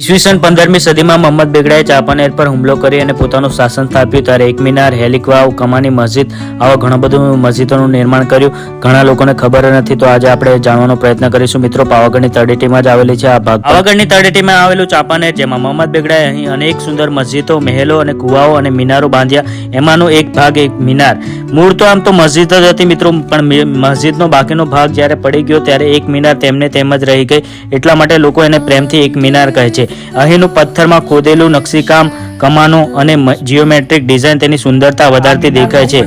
ઈસવીસન પંદરમી સદીમાં મોહમ્મદ બેગડાએ ચાંપાનેર પર હુમલો કરી અને પોતાનું શાસન સ્થાપ્યું. ત્યારે એક મિનાર, હેલિકવાવ, કમાની મસ્જિદ આવા ઘણા બધું મસ્જિદોનું નિર્માણ કર્યું. ઘણા લોકોને ખબર નથી, તો આજે આપણે જાણવાનો પ્રયત્ન કરીશું. મિત્રો, પાવાગઢની તળેટીમાં જ આવેલી છે આ ભાગ પાવાગઢની તળેટીમાં આવેલું ચાંપાનેર જેમાં મોહમ્મદ બેગડાએ અહીં અનેક સુંદર મસ્જિદો, મહેલો અને કુવાઓ અને મિનારો બાંધ્યા. એમાંનો એક ભાગ એક મિનાર. મૂળ તો આમ તો મસ્જિદ જ હતી મિત્રો, પણ મસ્જિદનો બાકીનો ભાગ જ્યારે પડી ગયો, ત્યારે એક મિનાર તેમને તેમ જ રહી ગઈ. એટલા માટે લોકો એને પ્રેમથી એક મિનાર કહે છે. અહીંનું પથ્થરમાં ખોદેલું નકશીકામ, કમાનો અને જીઓમેટ્રિક ડિઝાઇન તેની સુંદરતા વધારતી દેખાય છે.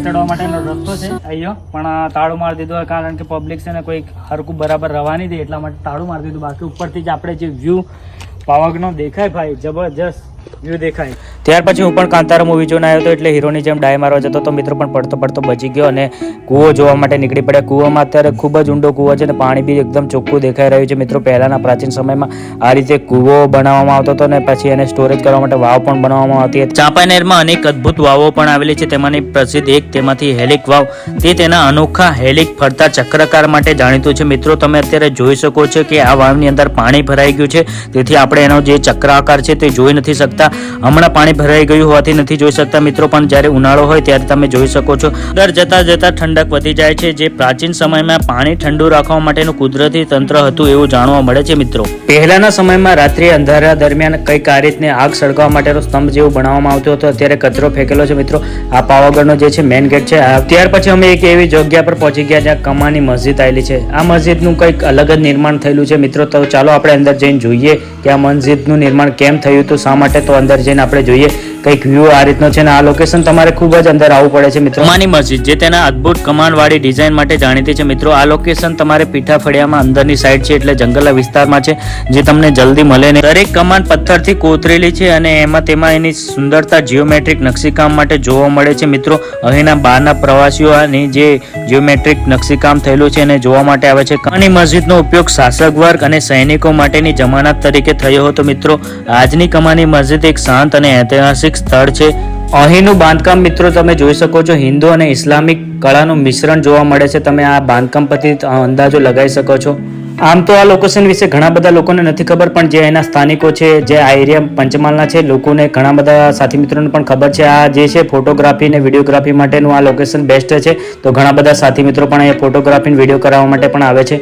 પણ તાળું મારી દીધું કારણ કે પબ્લિક છે ને કોઈ હરકું બરાબર રવા નહીં દે એટલા માટે તાળું મારી દીધું. બાકી ઉપરથી જ આપણે જે વ્યૂ પાવાગઢનો દેખાય ભાઈ, જબરજસ્ત. ત્યાર પછી હું પણ કાંતારા મૂવી જોઈને આવ્યો હતો એટલે હીરોની જેમ ડાય મારવા જતો તો મિત્રો પણ પડતો પડતો બચી ગયો અને કૂવો જોવા માટે નીકળી પડ્યા. કૂવામાં અત્યારે ખૂબ જ ઊંડો કૂવો છે અને પાણી બી એકદમ ચોખ્ખું દેખાઈ રહ્યું છે. મિત્રો, પહેલાના પ્રાચીન સમયમાં આ રીતે કૂવો બનાવવામાં આવતો હતો ને પછી એને સ્ટોરેજ કરવા માટે વાવ પણ બનાવવામાં આવતી હતી. ચાંપાનેરમાં અનેક અદ્ભુત વાવો પણ આવેલી છે. તેમાંની પ્રસિદ્ધ એક તેમાંથી હેલિક વાવ. તે તેના અનોખા હેલિક ફરતા ચક્રકાર માટે જાણીતું છે. મિત્રો, તમે અત્યારે જોઈ શકો છો કે આ વાવની અંદર પાણી ભરાઈ ગયું છે. તેથી આપણે એનો જે ચક્રાકાર છે તે જોઈ નથી શકતા. હમણાં પાણી ભરાઈ ગયું હોવાથી નથી જોઈ શકતા મિત્રો, પણ જ્યારે ઉનાળો હોય ત્યારે તમે જોઈ શકો છો. દર જતા જતા ઠંડક વધી જાય છે. જે પ્રાચીન સમયમાં પાણી ઠંડુ રાખવા માટેનું કુદરતી તંત્ર હતું એવું જાણવા મળે છે મિત્રો. પહેલાના સમયમાં રાત્રિ અંધારા દરમિયાન કંઈક આ આગ સળગાવવા માટેનો સ્તંભ જેવું બનાવવામાં આવતો હતો. અત્યારે કચરો ફેંકેલો છે મિત્રો. આ પાવાગઢનો જે છે મેઇન ગેટ છે. ત્યાર પછી અમે એક એવી જગ્યા પર પહોંચી ગયા જ્યાં કમાની મસ્જિદ આવેલી છે. આ મસ્જિદનું કંઈક અલગ જ નિર્માણ થયેલું છે મિત્રો. તો ચાલો આપણે અંદર જઈને જોઈએ કે આ મસ્જિદનું નિર્માણ કેમ થયું હતું, શા માટે તો અંદર જઈને આપણે જોઈએ કંઈક વ્યૂ આ રીતનો છે ને આ લોકેશન તમારે ખૂબ જ અંદર આવવું પડે છે, મિત્રો. માની મસ્જિદ જે તેના અદ્ભુત કમાનવાળી ડિઝાઇન માટે જાણીતી છે, મિત્રો, આ લોકેશન તમારે પીઠા ફળિયામાં અંદરની સાઈડ છે, એટલે જંગલના વિસ્તારમાં છે, જે તમને જલ્દી મળે નહીં. દરેક કમાન પથ્થરથી કોતરેલી છે અને એમાં તેમાં એની સુંદરતા જીઓમેટ્રિક નકશીકામ માટે જોવા મળે છે, મિત્રો. અહીંના બહારના પ્રવાસીઓ આની જે જીઓમેટ્રિક નકશીકામ થયેલું છે, એને જોવા માટે આવે છે. કમાની મસ્જિદનો ઉપયોગ શાસક વર્ગ અને સૈનિકો માટેની જમાનત તરીકે થયો હતો, મિત્રો. આજની કમાની મસ્જિદ એક શાંત અને ઐતિહાસિક સ્થળ છે. અહીંનું બાંધકામ મિત્રો તમે જોઈ શકો છો, હિન્દુ અને ઇસ્લામિક કળાનું મિશ્રણ જોવા મળે છે. તમે આ બાંધકામ પરથી અંદાજો લગાવી શકો છો. આમ તો આ લોકેશન વિશે ઘણા બધા લોકોને નથી ખબર, પણ જે એના સ્થાનિકો છે, જે આ એરિયા પંચમહાલના છે, લોકોને ઘણા બધા સાથી મિત્રોને પણ ખબર છે. આ જે છે ફોટોગ્રાફી ને વિડીયોગ્રાફી માટેનું આ લોકેશન બેસ્ટ છે. તો ઘણા બધા સાથી મિત્રો પણ અહીંયા ફોટોગ્રાફી વીડિયો કરાવવા માટે પણ આવે છે.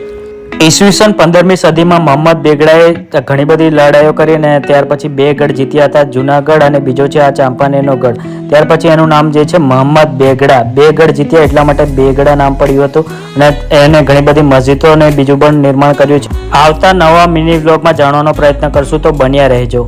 ઈસવીસન પંદરમી સદીમાં મોહમ્મદ બેગડાએ ઘણી બધી લડાઈઓ કરીને ત્યાર પછી બે ગઢ જીત્યા હતા, જુનાગઢ અને બીજો છે આ ચાંપાનેરનો ગઢ. ત્યાર પછી એનું નામ જે છે મોહમ્મદ બેગડા. બે ગઢ જીત્યા એટલા માટે બેગડા નામ પડ્યું હતું અને એને ઘણી બધી મસ્જિદો અને બીજું પણ નિર્માણ કર્યું છે. આવતા નવા મિની બ્લોગમાં જાણવાનો પ્રયત્ન કરશું, તો બન્યા રહેજો.